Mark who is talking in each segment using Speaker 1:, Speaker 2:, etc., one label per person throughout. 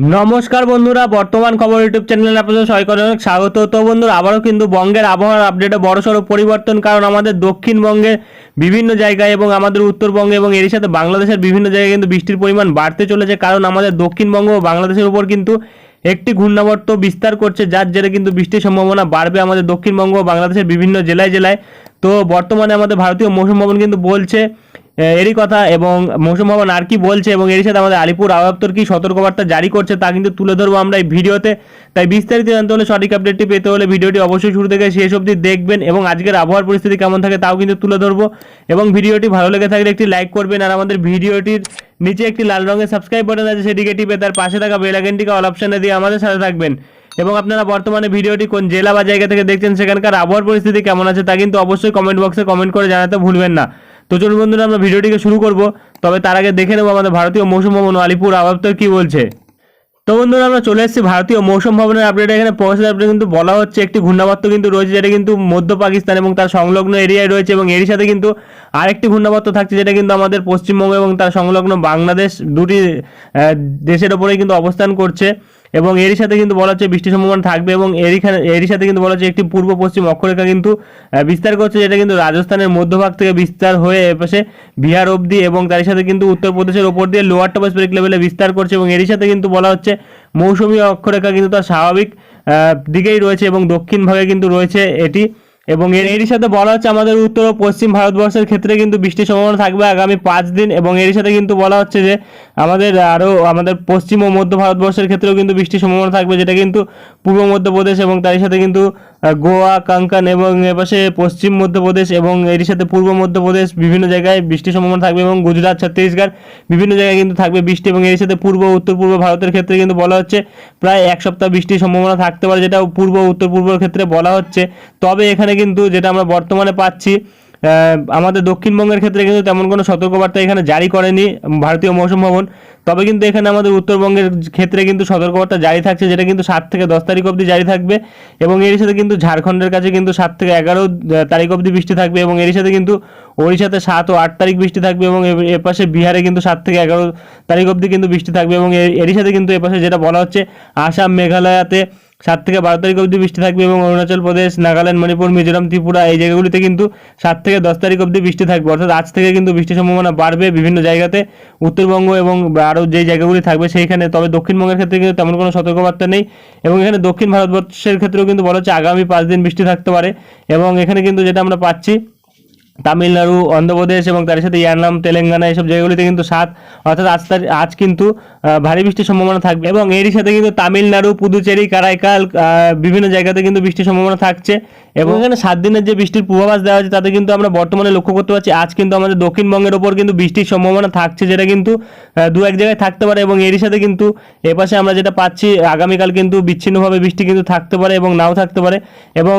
Speaker 1: নমস্কার বন্ধুরা, বর্তমান খবর ইউটিউব চ্যানেলে আপনাদের সবাইকে অনেক স্বাগত। তো বন্ধুরা, আবারও কিন্তু বঙ্গের আবহাওয়ার আপডেটে বড়সড় পরিবর্তন, কারণ আমাদের দক্ষিণবঙ্গের বিভিন্ন জায়গায় এবং আমাদের উত্তরবঙ্গে এবং এর সাথে বাংলাদেশের বিভিন্ন জায়গায় কিন্তু বৃষ্টির পরিমাণ বাড়তে চলেছে, কারণ আমাদের দক্ষিণবঙ্গ ও বাংলাদেশের উপর কিন্তু একটি ঘূর্ণাবর্ত বিস্তার করছে, যার জেরে কিন্তু বৃষ্টির সম্ভাবনা বাড়বে আমাদের দক্ষিণবঙ্গ ও বাংলাদেশের বিভিন্ন জেলায় জেলায়। তো বর্তমানে আমাদের ভারতীয় মৌসুম ভবন কিন্তু বলছে এরই কথা এবং মৌসুম ভবন আর কি বলছে এবং এর সাথে আমাদের আলিপুর আবহাওয়া কি সতর্কবার্তা জারি করছে তা কিন্তু তুলে ধরবো আমরা এই ভিডিওতে। তাই বিস্তারিত জানতে হলে সঠিক আপডেটটি পেতে হলে ভিডিওটি অবশ্যই শুরু থেকে শেষ অবধি দেখবেন এবং আজকের আবহাওয়ার পরিস্থিতি কেমন থাকে তাও কিন্তু তুলে ধরবো। এবং ভিডিওটি ভালো লেগে থাকলে একটি লাইক করবেন আর আমাদের ভিডিওটির নিচে একটি লাল রঙের সাবস্ক্রাইব বাটন আছে, সেটিকে টিপে তার পাশে থাকা বেল আইকনটিকে অল অপশনে দিয়ে আমাদের সাথে থাকবেন। এবং আপনারা বর্তমানে ভিডিওটি কোন জেলা বা জায়গা থেকে দেখছেন সেখানকার আবহাওয়ার পরিস্থিতি কেমন আছে তা কিন্তু অবশ্যই কমেন্ট বক্সে কমেন্ট করে জানাতে ভুলবেন না। তো চলুন বন্ধুরা, আমরা ভিডিওটিকে শুরু করব। তবে তার আগে দেখে নেব আমাদের ভারতীয় মৌসুম ভবন আলিপুর আবহাওয়া কি বলছে। তো বন্ধুরা, আমরা চলে এসেছি ভারতীয় মৌসুম ভবনের আপডেট এখানে প্রকাশিত আপডেট কিন্তু বলা হচ্ছে একটি ঘূর্ণাবর্ত কিন্তু রয়েছে, যেটা কিন্তু মধ্য পাকিস্তান এবং তার সংলগ্ন এরিয়ায় রয়েছে এবং এরই সাথে কিন্তু আরেকটি ঘূর্ণাবর্ত থাকছে, যেটা কিন্তু আমাদের পশ্চিমবঙ্গ এবং তার সংলগ্ন বাংলাদেশ দুটি দেশের ওপরেই কিন্তু অবস্থান করছে। এবং এরই সাথে কিন্তু বলা হচ্ছে বৃষ্টির সম্ভাবনা থাকবে এবং এরই এরই সাথে কিন্তু বলা হচ্ছে একটি পূর্ব পশ্চিম অক্ষরেখা কিন্তু বিস্তার করছে যেটা কিন্তু রাজস্থানের মধ্যভাগ থেকে বিস্তার হয়ে এপাশে বিহার অবধি এবং তারই সাথে কিন্তু উত্তরপ্রদেশের ওপর দিয়ে লোয়ার টপোস্ফেরিক লেভেলে বিস্তার করছে এবং এরই সাথে কিন্তু বলা হচ্ছে মৌসুমী অক্ষরেখা কিন্তু তার স্বাভাবিক দিকেই রয়েছে এবং দক্ষিণ ভাগে কিন্তু রয়েছে এটি। এবং এর, এরই সাথে বলা হচ্ছে আমাদের উত্তর ও পশ্চিম ভারতবর্ষের ক্ষেত্রে কিন্তু বৃষ্টির সম্ভাবনা থাকবে আগামী পাঁচ দিন এবং এরই সাথে কিন্তু বলা হচ্ছে যে আমাদের আরও আমাদের পশ্চিম ও মধ্য ভারতবর্ষের ক্ষেত্রেও কিন্তু বৃষ্টির সম্ভাবনা থাকবে, যেটা কিন্তু পূর্ব মধ্যপ্রদেশ এবং তারই সাথে কিন্তু গোয়া, কাঙ্কান এবং এপাশে পশ্চিম মধ্যপ্রদেশ এবং এর সাথে পূর্ব মধ্যপ্রদেশ বিভিন্ন জায়গায় বৃষ্টির সম্ভাবনা থাকবে এবং গুজরাট, ছত্তিশগড় বিভিন্ন জায়গায় কিন্তু থাকবে বৃষ্টি এবং এর সাথে পূর্ব, উত্তর পূর্ব ভারতের ক্ষেত্রে কিন্তু বলা হচ্ছে প্রায় এক সপ্তাহ বৃষ্টির সম্ভাবনা থাকতে পারে, যেটা পূর্ব, উত্তর পূর্বর ক্ষেত্রে বলা হচ্ছে। তবে এখানে কিন্তু যেটা আমরা বর্তমানে পাচ্ছি আমাদের দক্ষিণবঙ্গের ক্ষেত্রে কিন্তু তেমন কোনো সতর্কবার্তা এখানে জারি করেনি ভারতীয় মৌসুম ভবন। তবে কিন্তু এখানে আমাদের উত্তরবঙ্গের ক্ষেত্রে কিন্তু সতর্কবার্তা জারি থাকছে, যেটা কিন্তু সাত থেকে দশ তারিখ অবধি জারি থাকবে এবং এর সাথে কিন্তু ঝাড়খণ্ডের কাছে কিন্তু সাত থেকে এগারো তারিখ অবধি বৃষ্টি থাকবে এবং এর সাথে কিন্তু ওড়িশাতে সাত ও আট তারিখ বৃষ্টি থাকবে এবং এপাশে বিহারে কিন্তু সাত থেকে এগারো তারিখ অবধি কিন্তু বৃষ্টি থাকবে এবং এর- সাথে কিন্তু এপাশে যেটা বলা হচ্ছে আসাম, মেঘালয়াতে সাত থেকে বারো তারিখ অবধি বৃষ্টি থাকবে এবং অরুণাচল প্রদেশ, নাগাল্যান্ড, মণিপুর, মিজোরাম, ত্রিপুরা এই জায়গাগুলিতে কিন্তু সাত থেকে দশ তারিখ অবধি বৃষ্টি থাকবে। অর্থাৎ আজ থেকে কিন্তু বৃষ্টির সম্ভাবনা বাড়বে বিভিন্ন জায়গাতে। উত্তরবঙ্গ এবং আরও যেই জায়গাগুলি থাকবে সেইখানে, তবে দক্ষিণবঙ্গের ক্ষেত্রে কিন্তু তেমন কোনো সতর্কবার্তা নেই এবং এখানে দক্ষিণ ভারতবর্ষের ক্ষেত্রেও কিন্তু বলা হচ্ছে আগামী পাঁচ দিন বৃষ্টি থাকতে পারে এবং এখানে কিন্তু যেটা আমরা পাচ্ছি তামিলনাড়ু, অন্ধ্রপ্রদেশ এবং তার সাথে ইয়ারনাম, তেলেঙ্গানা এইসব জায়গাগুলিতে কিন্তু সাত, অর্থাৎ আজ আজ কিন্তু ভারী বৃষ্টির সম্ভাবনা থাকবে এবং এরই সাথে কিন্তু তামিলনাড়ু, পুদুচেরি, কারাইকাল বিভিন্ন জায়গাতে কিন্তু বৃষ্টির সম্ভাবনা থাকছে এবং এখানে সাত দিনের যে বৃষ্টির পূর্বাভাস দেওয়া আছে তাতে কিন্তু আমরা বর্তমানে লক্ষ্য করতে পারছি, আজ কিন্তু আমাদের দক্ষিণবঙ্গের ওপর কিন্তু বৃষ্টির সম্ভাবনা থাকছে, যেটা কিন্তু দু এক জায়গায় থাকতে পারে এবং এরই সাথে কিন্তু এপাশে আমরা যেটা পাচ্ছি, আগামীকাল কিন্তু বিচ্ছিন্নভাবে বৃষ্টি কিন্তু থাকতে পারে এবং নাও থাকতে পারে এবং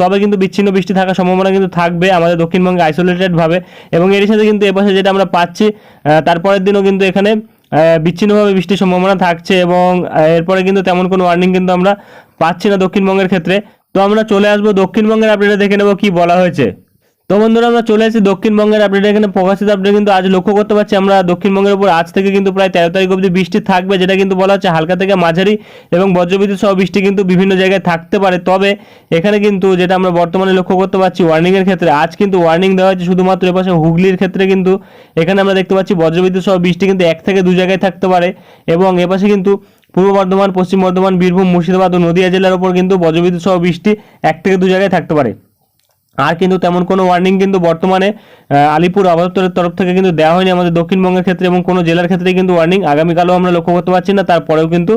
Speaker 1: তবে কিন্তু বিচ্ছিন্ন বৃষ্টি থাকার সম্ভাবনা কিন্তু থাকবে আমাদের দক্ষিণবঙ্গে আইসোলেটেড ভাবে এবং এর সাথে কিন্তু এপাশে যেটা আমরা পাচ্ছি তারপরের দিনও কিন্তু এখানে বিচ্ছিন্নভাবে বৃষ্টির সম্ভাবনা থাকছে এবং এরপরে কিন্তু তেমন কোনো ওয়ার্নিং কিন্তু আমরা পাচ্ছি না দক্ষিণবঙ্গের ক্ষেত্রে। তো আমরা চলে আসব দক্ষিণবঙ্গের আপডেটে দেখে নেব কি বলা হয়েছে। তো বন্ধুরা, আমরা চলে এসেছি দক্ষিণবঙ্গের আপডেট এখানে প্রকাশিত আপডেট কিন্তু আজ লক্ষ্য করতে পারছি আমরা দক্ষিণবঙ্গের উপর। আজ থেকে কিন্তু প্রায় তেরো তারিখ অবধি বৃষ্টি থাকবে, যেটা কিন্তু বলা হচ্ছে হালকা থেকে মাঝারি এবং বজ্রবিদ্যুৎ সহ বৃষ্টি কিন্তু বিভিন্ন জায়গায় থাকতে পারে। তবে এখানে কিন্তু যেটা আমরা বর্তমানে লক্ষ্য করতে পারছি ওয়ার্নিংয়ের ক্ষেত্রে, আজ কিন্তু ওয়ার্নিং দেওয়া হচ্ছে শুধুমাত্র এপাশে হুগলির ক্ষেত্রে কিন্তু। এখানে আমরা দেখতে পাচ্ছি বজ্রবিদ্যুৎ সহ বৃষ্টি কিন্তু এক থেকে দু জায়গায় থাকতে পারে এবং এপাশে কিন্তু পূর্ব বর্ধমান, পশ্চিম বর্ধমান, বীরভূম, মুর্শিদাবাদ ও নদিয়া জেলার উপর কিন্তু বজ্রবিদ্যুৎ সহ বৃষ্টি এক থেকে দু জায়গায় থাকতে পারে। আর কিন্তু তেমন কোনো ওয়ার্নিং কিন্তু বর্তমানে আলিপুর আবহাওয়া তরফ থেকে কিন্তু দেওয়া হয়নি। আমাদের দক্ষিণবঙ্গের ক্ষেত্রে এবং কোনো জেলার ক্ষেত্রে কিন্তু ওয়ার্নিং আগামীকালও আমরা লক্ষ্য করতে পারছি না, তারপরেও কিন্তু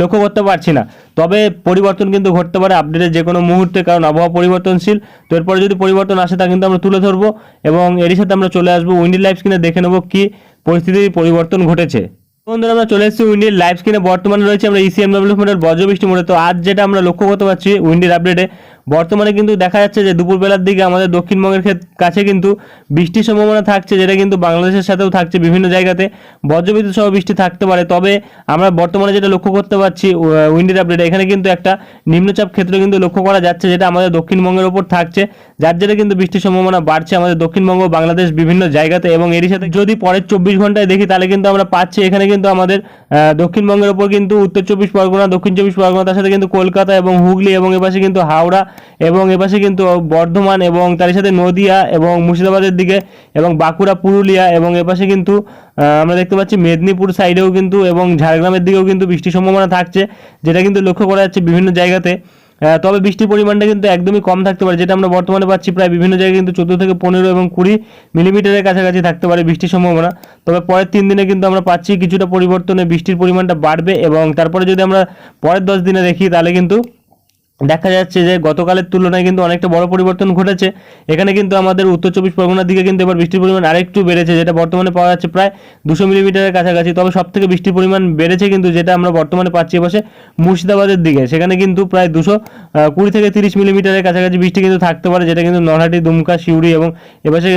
Speaker 1: লক্ষ্য করতে পারছি না। তবে পরিবর্তন কিন্তু ঘটতে পারে আপডেটের যে কোনো মুহূর্তে, কারণ আবহাওয়া পরিবর্তনশীল। তো এরপরে যদি পরিবর্তন আসে, তা কিন্তু আমরা তুলে ধরবো এবং এরই সাথে আমরা চলে আসব উইন্ডি লাইফ কিনে দেখে নেব কি পরিস্থিতির পরিবর্তন ঘটেছে। বন্ধুরা, আমরা চলে এসেছি উইন্ডির লাইভ স্ক্রিনে বর্তমানে রয়েছে আমরা ইসিএম ডেভেলপমেন্টের বজ্রবৃষ্টি মোড়ে। তো আজ যেটা আমরা লক্ষ্য করতে পারছি উইন্ডির আপডেটে বর্তমানে কিন্তু দেখা যাচ্ছে যে দুপুরবেলার দিকে আমাদের দক্ষিণবঙ্গের কাছে কিন্তু বৃষ্টির সম্ভাবনা থাকছে, যেটা কিন্তু বাংলাদেশের সাথেও থাকছে বিভিন্ন জায়গাতে। বজ্রবিদ্যুৎ সহ বৃষ্টি থাকতে পারে, তবে আমরা বর্তমানে যেটা লক্ষ্য করতে পারছি উইন্ডের আপডেট এখানে কিন্তু একটা নিম্নচাপ ক্ষেত্র কিন্তু লক্ষ্য করা যাচ্ছে, যেটা আমাদের দক্ষিণবঙ্গের ওপর থাকছে। যার জেরে কিন্তু বৃষ্টির সম্ভাবনা বাড়ছে আমাদের দক্ষিণবঙ্গ, বাংলাদেশ বিভিন্ন জায়গাতে এবং এরই সাথে যদি পরের চব্বিশ ঘন্টায় দেখি, তাহলে কিন্তু আমরা পাচ্ছি, এখানে কিন্তু আমাদের দক্ষিণবঙ্গের ওপর কিন্তু উত্তর চব্বিশ পরগনা, দক্ষিণ চব্বিশ পরগনা, তার সাথে কিন্তু কলকাতা এবং হুগলি এবং এপাশে কিন্তু হাওড়া এবং এপাশে কিন্তু বর্ধমান এবং তার সাথে নদিয়া এবং মুর্শিদাবাদের দিকে এবং বাঁকুড়া, পুরুলিয়া এবং এপাশে কিন্তু আমরা দেখতে পাচ্ছি মেদিনীপুর সাইডেও কিন্তু এবং ঝাড়গ্রামের দিকেও কিন্তু বৃষ্টির সম্ভাবনা থাকছে, যেটা কিন্তু লক্ষ্য করা যাচ্ছে বিভিন্ন জায়গাতে। তবে বৃষ্টির পরিমাণটা কিন্তু একদমই কম থাকতে পারে, যেটা আমরা বর্তমানে পাচ্ছি প্রায় বিভিন্ন জায়গায় কিন্তু চোদ্দ থেকে পনেরো এবং কুড়ি মিলিমিটারের কাছাকাছি থাকতে পারে বৃষ্টির সম্ভাবনা। তবে পরের তিন দিনে কিন্তু আমরা পাচ্ছি কিছুটা পরিবর্তনে বৃষ্টির পরিমাণটা বাড়বে এবং তারপরে যদি আমরা পরের দশ দিনে দেখি তাহলে কিন্তু দেখা যাচ্ছে যে গতকালের তুলনায় কিন্তু অনেকটা বড় পরিবর্তন ঘটেছে। এখানে কিন্তু আমাদের উত্তর চব্বিশ পরগনার দিকে কিন্তু এবার বৃষ্টির পরিমাণ আরেকটু বেড়েছে, যেটা বর্তমানে পাওয়া যাচ্ছে প্রায় দুশো মিলিমিটারের কাছাকাছি। তবে সব থেকে বৃষ্টির পরিমাণ বেড়েছে কিন্তু যেটা আমরা বর্তমানে পাচ্ছি এপাশে মুর্শিদাবাদের দিকে। সেখানে কিন্তু প্রায় দুশো কুড়ি থেকে তিরিশ মিলিমিটারের কাছাকাছি বৃষ্টি কিন্তু থাকতে পারে, যেটা কিন্তু নলহাটি, দুমকা শিউড়ি এবং এপাশে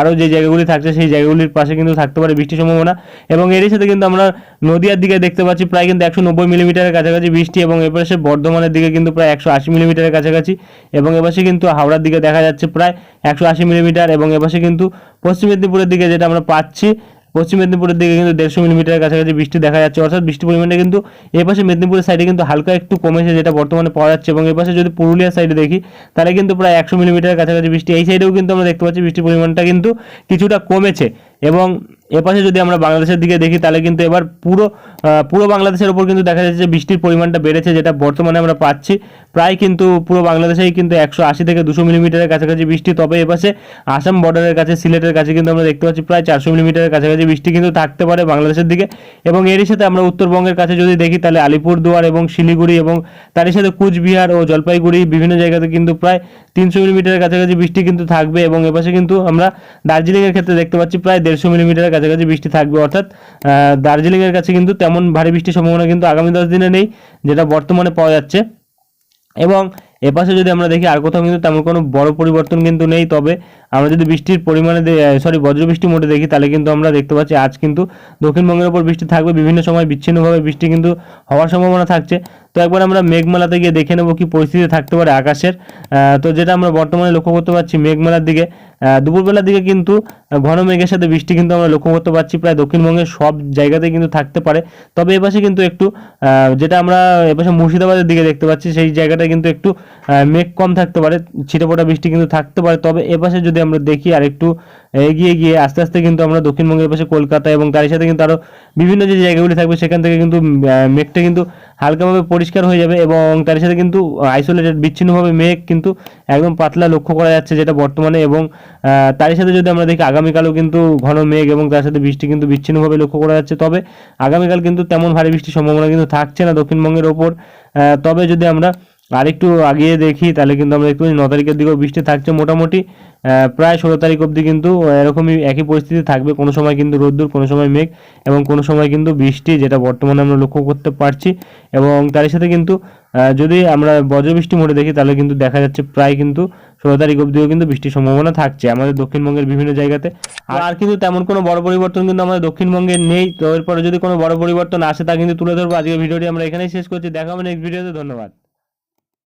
Speaker 1: আরও যে জায়গাগুলি থাকছে সেই জায়গাগুলির পাশে কিন্তু থাকতে পারে বৃষ্টির সম্ভাবনা। এবং এরই সাথে কিন্তু আমরা নদিয়ার দিকে দেখতে পাচ্ছি, প্রায় কিন্তু একশো নব্বই মিলিমিটারের কাছাকাছি বৃষ্টি এবং এপাশে বর্ধমানের দিকে কিন্তু প্রায় একশো আশি মিলিমিটারের কাছাকাছি এবং এপাশে কিন্তু হাওড়ার দিকে দেখা যাচ্ছে প্রায় একশো আশি মিলিমিটার এবং এপাশে কিন্তু পশ্চিম মেদিনীপুরের দিকে যেটা আমরা পাচ্ছি, পশ্চিম মেদিনীপুরের দিকে কিন্তু দেড়শো মিলিমিটারের কাছাকাছি বৃষ্টি দেখা যাচ্ছে। অর্থাৎ বৃষ্টির পরিমাণটা কিন্তু এই পাশে মেদিনীপুরের সাইডে কিন্তু হালকা একটু কমেছে যেটা বর্তমানে পাওয়া যাচ্ছে এবং এই পাশে যদি পুরুলিয়ার সাইডে দেখি, তাহলে কিন্তু প্রায় একশো মিলিমিটারের কাছাকাছি বৃষ্টি। এই সাইডেও কিন্তু আমরা দেখতে পাচ্ছি বৃষ্টির পরিমাণটা কিন্তু কিছুটা কমেছে এবং এপাশে যদি আমরা বাংলাদেশের দিকে দেখি, তাহলে কিন্তু এবার পুরো পুরো বাংলাদেশের ওপর কিন্তু দেখা যাচ্ছে যে বৃষ্টির পরিমাণটা বেড়েছে, যেটা বর্তমানে আমরা পাচ্ছি। প্রায় কিন্তু পুরো বাংলাদেশেই কিন্তু একশো আশি থেকে দুশো মিলিমিটারের কাছাকাছি বৃষ্টি। তবে এপাশে আসাম বর্ডারের কাছে, সিলেটের কাছে কিন্তু আমরা দেখতে পাচ্ছি প্রায় চারশো মিলিমিটারের কাছাকাছি বৃষ্টি কিন্তু থাকতে পারে বাংলাদেশের দিকে। এবং এরই সাথে আমরা উত্তরবঙ্গের কাছে যদি দেখি, তাহলে আলিপুরদুয়ার এবং শিলিগুড়ি এবং তারই সাথে কুচবিহার ও জলপাইগুড়ি বিভিন্ন জায়গাতে কিন্তু প্রায় তিনশো মিলিমিটারের কাছাকাছি বৃষ্টি কিন্তু থাকবে। এবং এপাশে কিন্তু আমরা দার্জিলিংয়ের ক্ষেত্রে দেখতে পাচ্ছি প্রায় দেড়শো মিলিমিটারের কাছাকাছি বৃষ্টি থাকবে, অর্থাৎ দার্জিলিংয়ের কাছে কিন্তু তেমন ভারী বৃষ্টির সম্ভাবনা কিন্তু আগামী দশ দিনে নেই, যেটা বর্তমানে পাওয়া যাচ্ছে। এবং এপাশে যদি আমরা দেখি, আর কোথাও কিন্তু তেমন কোনো বড় পরিবর্তন কিন্তু নেই, তবে আমরা যদি বৃষ্টির পরিমাণে সরি বজ্রবৃষ্টি মোটে দেখি, তাহলে কিন্তু আমরা দেখতে পাচ্ছি আজ কিন্তু দক্ষিণবঙ্গের ওপর বৃষ্টি থাকবে, বিভিন্ন সময় বিচ্ছিন্নভাবে বৃষ্টি কিন্তু হওয়ার সম্ভাবনা থাকছে। তো একবার আমরা মেঘমালাতে গিয়ে দেখে নেব কি পরিস্থিতি থাকতে পারে আকাশের। তো যেটা আমরা বর্তমানে লক্ষ্য করতে পারছি মেঘমালার দিকে দুপুরবেলার দিকে কিন্তু ঘন মেঘের সাথে বৃষ্টি কিন্তু আমরা লক্ষ্য করতে পারছি প্রায় দক্ষিণবঙ্গের সব জায়গাতেই কিন্তু থাকতে পারে। তবে এপাশে কিন্তু একটু যেটা আমরা এপাশে মুর্শিদাবাদের দিকে দেখতে পাচ্ছি, সেই জায়গাটা কিন্তু একটু মেঘ কম থাকতে পারে, ছিটেফোঁটা বৃষ্টি কিন্তু থাকতে পারে। তবে এপাশে যদি আমরা দেখি আর একটু এগিয়ে গিয়ে আস্তে আস্তে কিন্তু আমরা দক্ষিণবঙ্গের পাশে কলকাতা এবং তার সাথে কিন্তু আরও বিভিন্ন যে জায়গাগুলি থাকবে সেখান থেকে কিন্তু মেঘটা কিন্তু হালকাভাবে পরিষ্কার হয়ে যাবে এবং তার সাথে কিন্তু আইসোলেটেড বিচ্ছিন্নভাবে মেঘ কিন্তু একদম পাতলা লক্ষ্য করা যাচ্ছে যেটা বর্তমানে এবং তারই সাথে যদি আমরা দেখি আগামীকালও কিন্তু ঘন মেঘ এবং তার সাথে বৃষ্টি কিন্তু বিচ্ছিন্নভাবে লক্ষ্য করা যাচ্ছে। তবে আগামীকাল কিন্তু তেমন ভারী বৃষ্টির সম্ভাবনা কিন্তু থাকছে না দক্ষিণবঙ্গের ওপর। তবে যদি আমরা আরেকটু আগিয়ে দেখি তাহলে কিন্তু আমরা দেখতে পাচ্ছি ন তারিখের দিকেও বৃষ্টি থাকছে মোটামুটি। প্রায় ষোলো তারিখ অবধি কিন্তু এরকমই একই পরিস্থিতি থাকবে। কোনো সময় কিন্তু রোদ্দুর কোনো সময় মেঘ এবং কোনো সময় কিন্তু বৃষ্টি যেটা বর্তমানে আমরা লক্ষ্য করতে পারছি। এবং তার সাথে কিন্তু যদি আমরা বজ্রবৃষ্টি মোড়ে দেখি তাহলে কিন্তু দেখা যাচ্ছে প্রায় কিন্তু ষোলো তারিখ অবধিও কিন্তু বৃষ্টির সম্ভাবনা থাকছে আমাদের দক্ষিণবঙ্গের বিভিন্ন জায়গাতে। আর আর কিন্তু তেমন কোনো বড় পরিবর্তন কিন্তু আমাদের দক্ষিণবঙ্গে নেই। তো এরপরে যদি কোনো বড় পরিবর্তন আসে তা কিন্তু তুলে ধরবো। আজকের ভিডিওটি আমরা এখানেই শেষ করছি। দেখা হবে নেক্সট ভিডিওতে ধন্যবাদ।